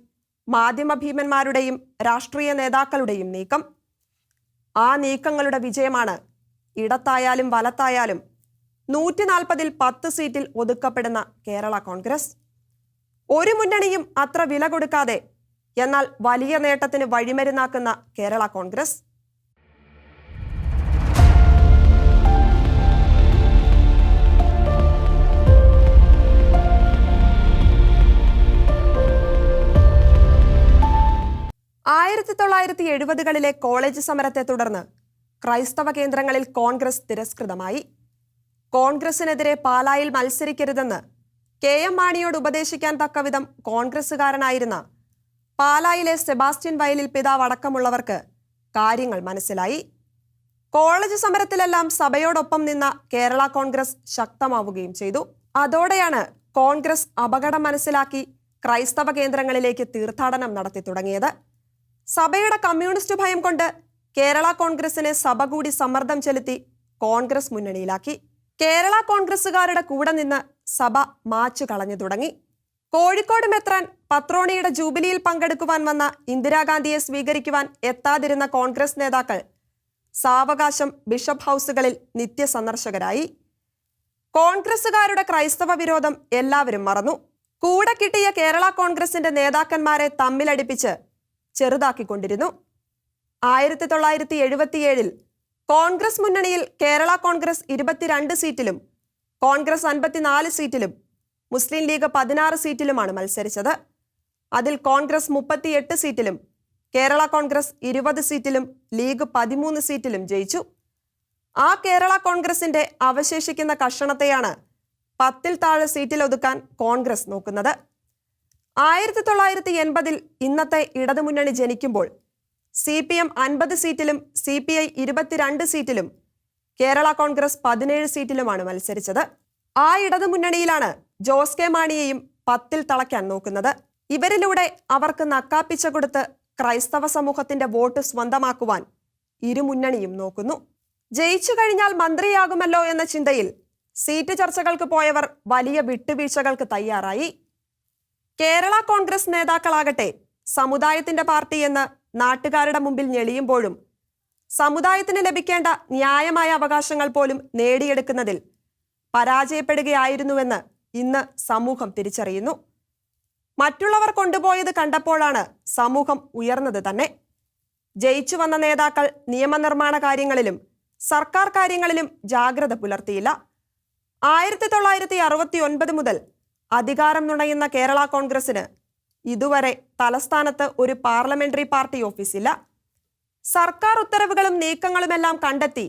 S1: മാധ്യമ ഭീമന്മാരുടെയും രാഷ്ട്രീയ നേതാക്കളുടെയും നീക്കം. ആ നീക്കങ്ങളുടെ വിജയമാണ് ഇടത്തായാലും വലത്തായാലും നൂറ്റി നാൽപ്പതിൽ പത്ത് സീറ്റിൽ ഒതുക്കപ്പെടുന്ന കേരള കോൺഗ്രസ്. ഒരു മുന്നണിയും അത്ര വില കൊടുക്കാതെ എന്നാൽ വലിയ നേട്ടത്തിന് വഴിമരുന്നാക്കുന്ന കേരള കോൺഗ്രസ്. ആയിരത്തി തൊള്ളായിരത്തി എഴുപതുകളിലെ കോളേജ് സമരത്തെ തുടർന്ന് ക്രൈസ്തവ കേന്ദ്രങ്ങളിൽ കോൺഗ്രസ് തിരസ്കൃതമായി. കോൺഗ്രസിനെതിരെ പാലായിൽ മത്സരിക്കരുതെന്ന് കെ എം മാണിയോട് ഉപദേശിക്കാൻ തക്കവിധം കോൺഗ്രസുകാരനായിരുന്ന പാലായിലെ സെബാസ്റ്റ്യൻ വയലിൽ പിതാവ് അടക്കമുള്ളവർക്ക് കാര്യങ്ങൾ മനസ്സിലായി. കോളേജ് സമരത്തിലെല്ലാം സഭയോടൊപ്പം നിന്ന കേരള കോൺഗ്രസ് ശക്തമാവുകയും ചെയ്തു. അതോടെയാണ് കോൺഗ്രസ് അപകടം മനസ്സിലാക്കി ക്രൈസ്തവ കേന്ദ്രങ്ങളിലേക്ക് തീർത്ഥാടനം നടത്തി തുടങ്ങിയത്. സഭയുടെ കമ്മ്യൂണിസ്റ്റ് ഭയം കൊണ്ട് കേരള കോൺഗ്രസിനെ സഭ കൂടി സമ്മർദ്ദം ചെലുത്തി കോൺഗ്രസ് മുന്നണിയിലാക്കി. കേരള കോൺഗ്രസുകാരുടെ കൂടെ നിന്ന് സഭ മാച്ചു കളഞ്ഞു തുടങ്ങി. കോഴിക്കോട് മെത്രാൻ പത്രോണിയുടെ ജൂബിലിയിൽ പങ്കെടുക്കുവാൻ വന്ന ഇന്ദിരാഗാന്ധിയെ സ്വീകരിക്കുവാൻ എത്താതിരുന്ന കോൺഗ്രസ് നേതാക്കൾ സാവകാശം ബിഷപ്പ് ഹൗസുകളിൽ നിത്യസന്ദർശകരായി. കോൺഗ്രസുകാരുടെ ക്രൈസ്തവ വിരോധം എല്ലാവരും മറന്നു. കൂടെ കിട്ടിയ കേരള കോൺഗ്രസിന്റെ നേതാക്കന്മാരെ തമ്മിലടിപ്പിച്ച് ചെറുതാക്കിക്കൊണ്ടിരുന്നു. ആയിരത്തി തൊള്ളായിരത്തി എഴുപത്തിയേഴിൽ കോൺഗ്രസ് മുന്നണിയിൽ കേരള കോൺഗ്രസ് ഇരുപത്തിരണ്ട് സീറ്റിലും കോൺഗ്രസ് അൻപത്തിനാല് സീറ്റിലും മുസ്ലിം ലീഗ് പതിനാറ് സീറ്റിലുമാണ് മത്സരിച്ചത്. അതിൽ കോൺഗ്രസ് മുപ്പത്തിയെട്ട് സീറ്റിലും കേരള കോൺഗ്രസ് ഇരുപത് സീറ്റിലും ലീഗ് പതിമൂന്ന് സീറ്റിലും ജയിച്ചു. ആ കേരള കോൺഗ്രസിന്റെ അവശേഷിക്കുന്ന കഷണത്തെയാണ് പത്തിൽ താഴെ സീറ്റിൽ ഒതുക്കാൻ കോൺഗ്രസ് നോക്കുന്നത്. ആയിരത്തി തൊള്ളായിരത്തി എൺപതിൽ ഇന്നത്തെ ഇടതുമുന്നണി ജനിക്കുമ്പോൾ സി പി എം അൻപത് സീറ്റിലും സി പി ഐ ഇരുപത്തിരണ്ട് സീറ്റിലും കേരള കോൺഗ്രസ് പതിനേഴ് സീറ്റിലുമാണ് മത്സരിച്ചത്. ആ ഇടതുമുന്നണിയിലാണ് ജോസ് കെ മാണിയെയും പത്തിൽ തളയ്ക്കാൻ നോക്കുന്നത്. ഇവരിലൂടെ അവർക്ക് നക്കാപ്പിച്ച കൊടുത്ത് ക്രൈസ്തവ സമൂഹത്തിന്റെ വോട്ട് സ്വന്തമാക്കുവാൻ ഇരുമുന്നണിയും നോക്കുന്നു. ജയിച്ചു കഴിഞ്ഞാൽ മന്ത്രിയാകുമല്ലോ എന്ന ചിന്തയിൽ സീറ്റ് ചർച്ചകൾക്ക് പോയവർ വലിയ വിട്ടുവീഴ്ചകൾക്ക് തയ്യാറായി. കേരള കോൺഗ്രസ് നേതാക്കളാകട്ടെ സമുദായത്തിന്റെ പാർട്ടി എന്ന് നാട്ടുകാരുടെ മുമ്പിൽ ഞെളിയുമ്പോഴും സമുദായത്തിന് ലഭിക്കേണ്ട ന്യായമായ അവകാശങ്ങൾ പോലും നേടിയെടുക്കുന്നതിൽ പരാജയപ്പെടുകയായിരുന്നുവെന്ന് ഇന്ന് സമൂഹം തിരിച്ചറിയുന്നു. മറ്റുള്ളവർ കൊണ്ടുപോയത് കണ്ടപ്പോഴാണ് സമൂഹം ഉയർന്നത് തന്നെ. ജയിച്ചു വന്ന നേതാക്കൾ നിയമനിർമ്മാണ കാര്യങ്ങളിലും സർക്കാർ കാര്യങ്ങളിലും ജാഗ്രത പുലർത്തിയില്ല. ആയിരത്തി തൊള്ളായിരത്തി അറുപത്തി ഒൻപത് മുതൽ അധികാരം നുണയുന്ന കേരള കോൺഗ്രസിന് ഇതുവരെ തലസ്ഥാനത്ത് ഒരു പാർലമെന്ററി പാർട്ടി ഓഫീസില്ല. സർക്കാർ ഉത്തരവുകളും നീക്കങ്ങളുമെല്ലാം കണ്ടെത്തി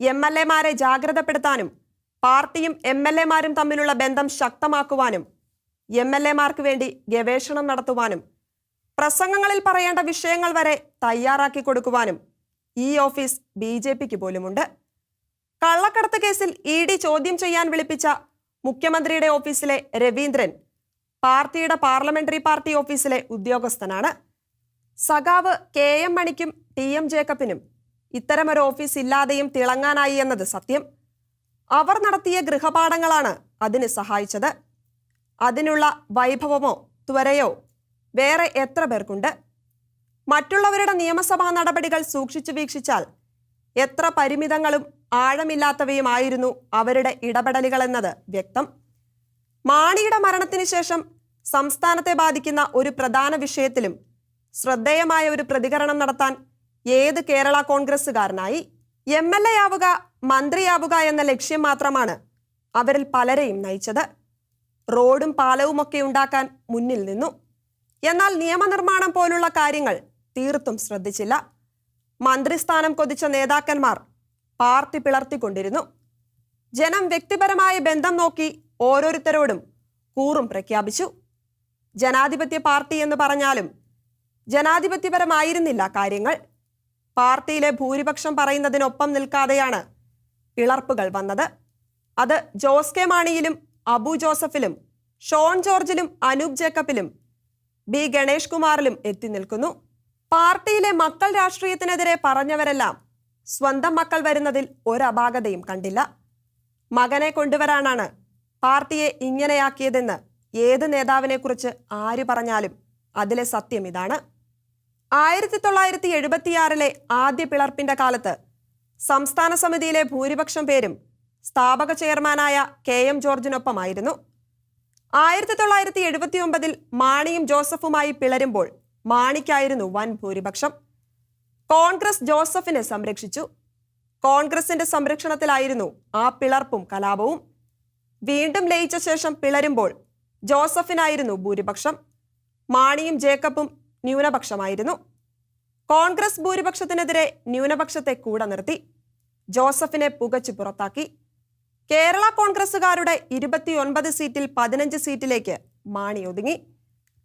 S1: എം എൽ എമാരെ ജാഗ്രതപ്പെടുത്താനും പാർട്ടിയും എം എൽ എമാരും തമ്മിലുള്ള ബന്ധം ശക്തമാക്കുവാനും എം എൽ എമാർക്ക് വേണ്ടി ഗവേഷണം നടത്തുവാനും പ്രസംഗങ്ങളിൽ പറയേണ്ട വിഷയങ്ങൾ വരെ തയ്യാറാക്കി കൊടുക്കുവാനും ഈ ഓഫീസ് ബി ജെ പിക്ക് പോലുമുണ്ട്. കള്ളക്കടത്ത് കേസിൽ ഇ ഡി ചോദ്യം ചെയ്യാൻ വിളിപ്പിച്ച മുഖ്യമന്ത്രിയുടെ ഓഫീസിലെ രവീന്ദ്രൻ പാർട്ടിയുടെ പാർലമെന്ററി പാർട്ടി ഓഫീസിലെ ഉദ്യോഗസ്ഥനാണ്. സഖാവ് കെ എം മണിക്കും ടി എം ജേക്കബിനും ഇത്തരമൊരു ഓഫീസ് ഇല്ലാതെയും തിളങ്ങാനായി എന്നത് സത്യം. അവർ നടത്തിയ ഗൃഹപാഠങ്ങളാണ് അതിന് സഹായിച്ചത്. അതിനുള്ള വൈഭവമോ ത്വരയോ വേറെ എത്ര പേർക്കുണ്ട്? മറ്റുള്ളവരുടെ നിയമസഭാ നടപടികൾ സൂക്ഷിച്ചു വീക്ഷിച്ചാൽ എത്ര പരിമിതങ്ങളും ആഴമില്ലാത്തവയുമായിരുന്നു അവരുടെ ഇടപെടലുകളെന്നത് വ്യക്തം. മാണിയുടെ മരണത്തിന് ശേഷം സംസ്ഥാനത്തെ ബാധിക്കുന്ന ഒരു പ്രധാന വിഷയത്തിലും ശ്രദ്ധേയമായ ഒരു പ്രതികരണം നടത്താൻ ഏത് കേരള കോൺഗ്രസ്സുകാരനായി? എം എൽ എ ആവുക മന്ത്രിയാവുക എന്ന ലക്ഷ്യം മാത്രമാണ് അവരിൽ പലരെയും നയിച്ചത്. റോഡും പാലവുമൊക്കെ ഉണ്ടാക്കാൻ മുന്നിൽ നിന്നു. എന്നാൽ നിയമനിർമ്മാണം പോലുള്ള കാര്യങ്ങൾ തീർത്തും ശ്രദ്ധിച്ചില്ല. മന്ത്രിസ്ഥാനം കൊതിച്ച നേതാക്കന്മാർ പാർട്ടി പിളർത്തിക്കൊണ്ടിരുന്നു. ജനം വ്യക്തിപരമായ ബന്ധം നോക്കി ഓരോരുത്തരോടും കൂറും പ്രഖ്യാപിച്ചു. ജനാധിപത്യ പാർട്ടി എന്ന് പറഞ്ഞാലും ജനാധിപത്യപരമായിരുന്നില്ല കാര്യങ്ങൾ. പാർട്ടിയിലെ ഭൂരിപക്ഷം പറയുന്നതിനൊപ്പം നിൽക്കാതെയാണ് പിളർപ്പുകൾ വന്നത്. അത് ജോസ് കെ മാണിയിലും അബു ജോസഫിലും ഷോൺ ജോർജിലും അനൂപ് ജേക്കബിലും ബി ഗണേഷ് കുമാറിലും എത്തി നിൽക്കുന്നു. പാർട്ടിയിലെ മക്കൾ രാഷ്ട്രീയത്തിനെതിരെ പറഞ്ഞവരെല്ലാം സ്വന്തം മക്കൾ വരുന്നതിൽ ഒരപാകതയും കണ്ടില്ല. മകനെ കൊണ്ടുവരാനാണ് പാർട്ടിയെ ഇങ്ങനെയാക്കിയതെന്ന് ഏത് നേതാവിനെ കുറിച്ച് ആര് പറഞ്ഞാലും അതിലെ സത്യം ഇതാണ്. ആയിരത്തി തൊള്ളായിരത്തി എഴുപത്തിയാറിലെ ആദ്യ പിളർപ്പിന്റെ കാലത്ത് സംസ്ഥാന സമിതിയിലെ ഭൂരിപക്ഷം പേരും സ്ഥാപക ചെയർമാനായ കെ എം ജോർജിനൊപ്പമായിരുന്നു. ആയിരത്തി തൊള്ളായിരത്തി എഴുപത്തി ഒമ്പതിൽ മാണിയും ജോസഫുമായി പിളരുമ്പോൾ മാണിക്കായിരുന്നു വൻ ഭൂരിപക്ഷം. കോൺഗ്രസ് ജോസഫിനെ സംരക്ഷിച്ചു. കോൺഗ്രസിന്റെ സംരക്ഷണത്തിലായിരുന്നു ആ പിളർപ്പും കലാപവും. വീണ്ടും ലയിച്ച ശേഷം പിളരുമ്പോൾ ജോസഫിനായിരുന്നു ഭൂരിപക്ഷം. മാണിയും ജേക്കബും ന്യൂനപക്ഷമായിരുന്നു. കോൺഗ്രസ് ഭൂരിപക്ഷത്തിനെതിരെ ന്യൂനപക്ഷത്തെ കൂടെ നിർത്തി. ജോസഫിനെ പുകച്ചു പുറത്താക്കി. കേരള കോൺഗ്രസുകാരുടെ ഇരുപത്തിയൊൻപത് സീറ്റിൽ പതിനഞ്ച് സീറ്റിലേക്ക് മാണി ഒതുങ്ങി.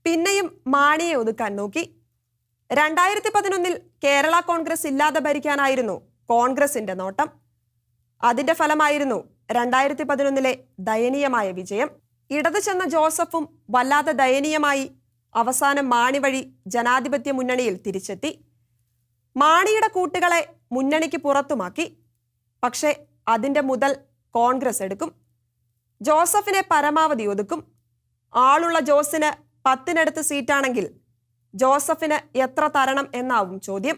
S1: പിന്നെയും മാണിയെ ഒതുക്കാൻ നോക്കി. രണ്ടായിരത്തി പതിനൊന്നിൽ കേരള കോൺഗ്രസ് ഇല്ലാതെ ഭരിക്കാനായിരുന്നു കോൺഗ്രസിന്റെ നോട്ടം. അതിന്റെ ഫലമായിരുന്നു രണ്ടായിരത്തി പതിനൊന്നിലെ ദയനീയമായ വിജയം. ഇടതു ചെന്ന ജോസഫും വല്ലാതെ ദയനീയമായി അവസാനം മാണി വഴി ജനാധിപത്യ മുന്നണിയിൽ തിരിച്ചെത്തി. മാണിയുടെ കൂട്ടുകളെ മുന്നണിക്ക് പുറത്തുമാക്കി. പക്ഷേ അതിന്റെ മുതൽ കോൺഗ്രസ് എടുക്കും. ജോസഫിനെ പരമാവധി ഒതുക്കും. ആളുള്ള ജോസിന് പത്തിനടുത്ത് സീറ്റാണെങ്കിൽ ജോസഫിന് എത്ര തരണം എന്നാവും ചോദ്യം.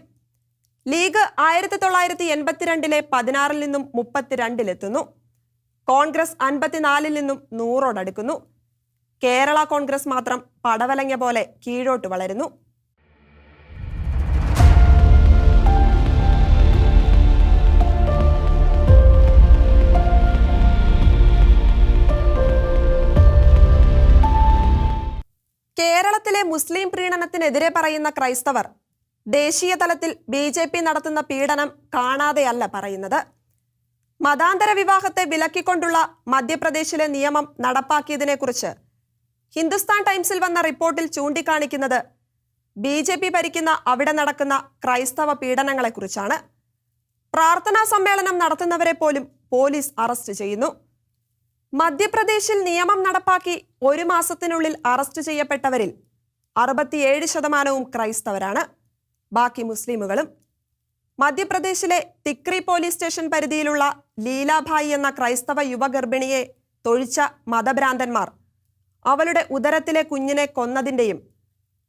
S1: ലീഗ് ആയിരത്തി തൊള്ളായിരത്തി എൺപത്തിരണ്ടിലെ പതിനാറിൽ നിന്നും മുപ്പത്തിരണ്ടിലെത്തുന്നു കോൺഗ്രസ് അൻപത്തിനാലിൽ നിന്നും നൂറോടടുക്കുന്നു കേരള കോൺഗ്രസ് മാത്രം പടവലങ്ങ പോലെ കീഴോട്ട് വളരുന്നു. കേരളത്തിലെ മുസ്ലിം പ്രീണനത്തിനെതിരെ പറയുന്ന ക്രൈസ്തവർ ദേശീയ തലത്തിൽ ബി ജെ പി നടത്തുന്ന പീഡനം കാണാതെയല്ല പറയുന്നത്. മതാന്തര വിവാഹത്തെ വിലക്കിക്കൊണ്ടുള്ള മധ്യപ്രദേശിലെ നിയമം നടപ്പാക്കിയതിനെക്കുറിച്ച് ഹിന്ദുസ്ഥാൻ ടൈംസിൽ വന്ന റിപ്പോർട്ടിൽ ചൂണ്ടിക്കാണിക്കുന്നത് ബി ജെ പി ഭരിക്കുന്ന അവിടെ നടക്കുന്ന ക്രൈസ്തവ പീഡനങ്ങളെക്കുറിച്ചാണ്. പ്രാർത്ഥനാ സമ്മേളനം നടത്തുന്നവരെ പോലും പോലീസ് അറസ്റ്റ് ചെയ്യുന്നു. മധ്യപ്രദേശിൽ നിയമം നടപ്പാക്കി ഒരു മാസത്തിനുള്ളിൽ അറസ്റ്റ് ചെയ്യപ്പെട്ടവരിൽ അറുപത്തിയേഴ് ശതമാനവും ക്രൈസ്തവരാണ്. ബാക്കി മുസ്ലിമുകളും. മധ്യപ്രദേശിലെ തിക്രി പോലീസ് സ്റ്റേഷൻ പരിധിയിലുള്ള ലീലാഭായി എന്ന ക്രൈസ്തവ യുവഗർഭിണിയെ തൊഴിച്ച മതഭ്രാന്തന്മാർ അവളുടെ ഉദരത്തിലെ കുഞ്ഞിനെ കൊന്നതിന്റെയും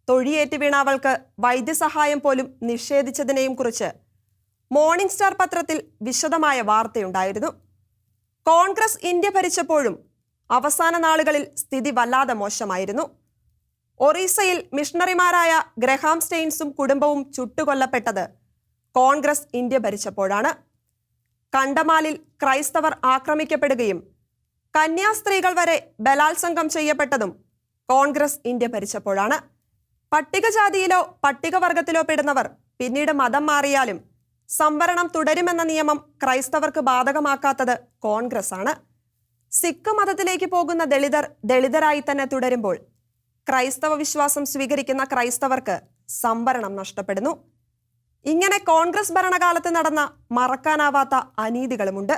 S1: തൊഴിയേറ്റ് വീണ അവൾക്ക് വൈദ്യസഹായം പോലും നിഷേധിച്ചതിനെയും കുറിച്ച് മോർണിംഗ് സ്റ്റാർ പത്രത്തിൽ വിശദമായ വാർത്തയുണ്ടായിരുന്നു. കോൺഗ്രസ് ഇന്ത്യ ഭരിച്ചപ്പോഴും അവസാന നാളുകളിൽ സ്ഥിതി വല്ലാതെ മോശമായിരുന്നു. ഒറീസയിൽ മിഷണറിമാരായ ഗ്രഹാം സ്റ്റെയിൻസും കുടുംബവും ചുട്ടുകൊല്ലപ്പെട്ടത് കോൺഗ്രസ് ഇന്ത്യ ഭരിച്ചപ്പോഴാണ്. കണ്ടമാലിൽ ക്രൈസ്തവർ ആക്രമിക്കപ്പെടുകയും കന്യാസ്ത്രീകൾ വരെ ബലാത്സംഗം ചെയ്യപ്പെട്ടതും കോൺഗ്രസ് ഇന്ത്യ ഭരിച്ചപ്പോഴാണ്. പട്ടികജാതിയിലോ പട്ടികവർഗത്തിലോ പെടുന്നവർ പിന്നീട് മതം മാറിയാലും സംവരണം തുടരുമെന്ന നിയമം ക്രൈസ്തവർക്ക് ബാധകമാക്കാത്തത് കോൺഗ്രസ് ആണ് സിഖ് മതത്തിലേക്ക് പോകുന്ന ദളിതർ ദളിതരായി തന്നെ തുടരുമ്പോൾ ക്രൈസ്തവ വിശ്വാസം സ്വീകരിക്കുന്ന ക്രൈസ്തവർക്ക് സംവരണം നഷ്ടപ്പെടുന്നു. ഇങ്ങനെ കോൺഗ്രസ് ഭരണകാലത്ത് നടന്ന മറക്കാനാവാത്ത അനീതികളുമുണ്ട്.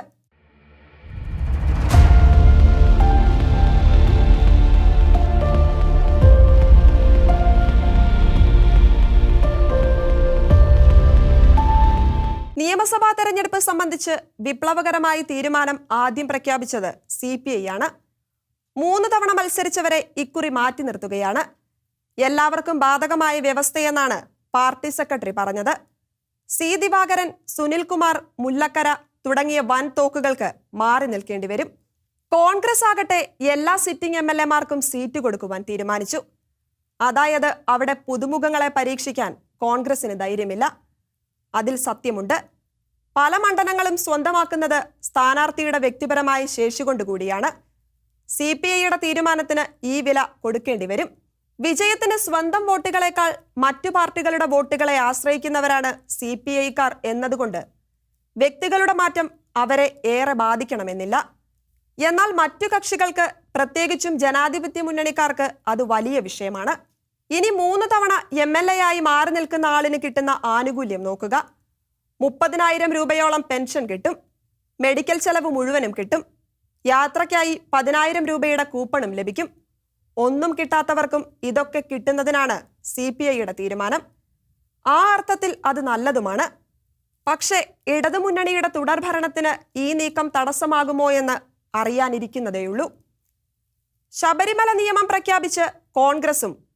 S1: നിയമസഭാ തെരഞ്ഞെടുപ്പ് സംബന്ധിച്ച് വിപ്ലവകരമായി തീരുമാനം ആദ്യം പ്രഖ്യാപിച്ചത് സി പി ഐ ആണ്. മൂന്ന് തവണ മത്സരിച്ചവരെ ഇക്കുറി മാറ്റി നിർത്തുകയാണ്. എല്ലാവർക്കും ബാധകമായ വ്യവസ്ഥയെന്നാണ് പാർട്ടി സെക്രട്ടറി പറഞ്ഞത്. സി ദിവാകരൻ സുനിൽകുമാർ മുല്ലക്കര തുടങ്ങിയ വൻ തോക്കുകൾക്ക് മാറി നിൽക്കേണ്ടി വരും. കോൺഗ്രസ് ആകട്ടെ എല്ലാ സിറ്റിംഗ് എം എൽ എമാർക്കും സീറ്റ് കൊടുക്കുവാൻ തീരുമാനിച്ചു. അതായത് അവിടെ പുതുമുഖങ്ങളെ പരീക്ഷിക്കാൻ കോൺഗ്രസിന് ധൈര്യമില്ല. അതിൽ സത്യമുണ്ട്. പല മണ്ഡലങ്ങളും സ്വന്തമാക്കുന്നത് സ്ഥാനാർത്ഥിയുടെ വ്യക്തിപരമായ ശേഷി കൊണ്ടുകൂടിയാണ് സി പി ഐയുടെ തീരുമാനത്തിന് ഈ വില കൊടുക്കേണ്ടി വരും. വിജയത്തിന് സ്വന്തം വോട്ടുകളെക്കാൾ മറ്റു പാർട്ടികളുടെ വോട്ടുകളെ ആശ്രയിക്കുന്നവരാണ് സി പി ഐക്കാർ എന്നതുകൊണ്ട് വ്യക്തികളുടെ മാറ്റം അവരെ ഏറെ ബാധിക്കണമെന്നില്ല. എന്നാൽ മറ്റു കക്ഷികൾക്ക് പ്രത്യേകിച്ചും ജനാധിപത്യ മുന്നണിക്കാർക്ക് അത് വലിയ വിഷയമാണ്. ഇനി മൂന്ന് തവണ എം എൽ എ ആയി മാറി നിൽക്കുന്ന ആളിന് കിട്ടുന്ന ആനുകൂല്യം നോക്കുക. മുപ്പതിനായിരം രൂപയോളം പെൻഷൻ കിട്ടും. മെഡിക്കൽ ചെലവ് മുഴുവനും കിട്ടും. യാത്രയ്ക്കായി പതിനായിരം രൂപയുടെ കൂപ്പണും ലഭിക്കും. ഒന്നും കിട്ടാത്തവർക്കും ഇതൊക്കെ കിട്ടുന്നതിനാണ് സി പി ഐയുടെ തീരുമാനം. ആ അർത്ഥത്തിൽ അത് നല്ലതുമാണ്. പക്ഷേ ഇടതുമുന്നണിയുടെ തുടർഭരണത്തിന് ഈ നീക്കം തടസ്സമാകുമോ എന്ന് അറിയാനിരിക്കുന്നതേയുള്ളൂ. ശബരിമല നിയമം പ്രഖ്യാപിച്ച് കോൺഗ്രസും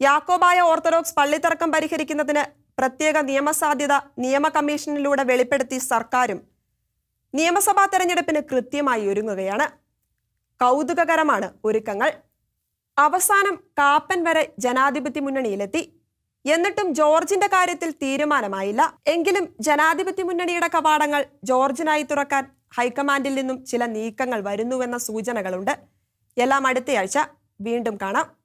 S1: യാക്കോബായ ഓർത്തഡോക്സ് പള്ളിത്തർക്കം പരിഹരിക്കുന്നതിന് പ്രത്യേക നിയമസാധ്യത നിയമ കമ്മീഷനിലൂടെ വെളിപ്പെടുത്തി സർക്കാരും നിയമസഭാ തെരഞ്ഞെടുപ്പിന് കൃത്യമായി ഒരുങ്ങുകയാണ്. കൗതുകകരമാണ് ഒരുക്കങ്ങൾ. അവസാനം കാപ്പൻ വരെ ജനാധിപത്യ മുന്നണിയിലെത്തി. എന്നിട്ടും ജോർജിന്റെ കാര്യത്തിൽ തീരുമാനമായില്ല. എങ്കിലും ജനാധിപത്യ മുന്നണിയുടെ കവാടങ്ങൾ ജോർജിനായി തുറക്കാൻ ഹൈക്കമാൻഡിൽ നിന്നും ചില നീക്കങ്ങൾ വരുന്നുവെന്ന സൂചനകളുണ്ട്. എല്ലാം അടുത്തയാഴ്ച വീണ്ടും കാണാം.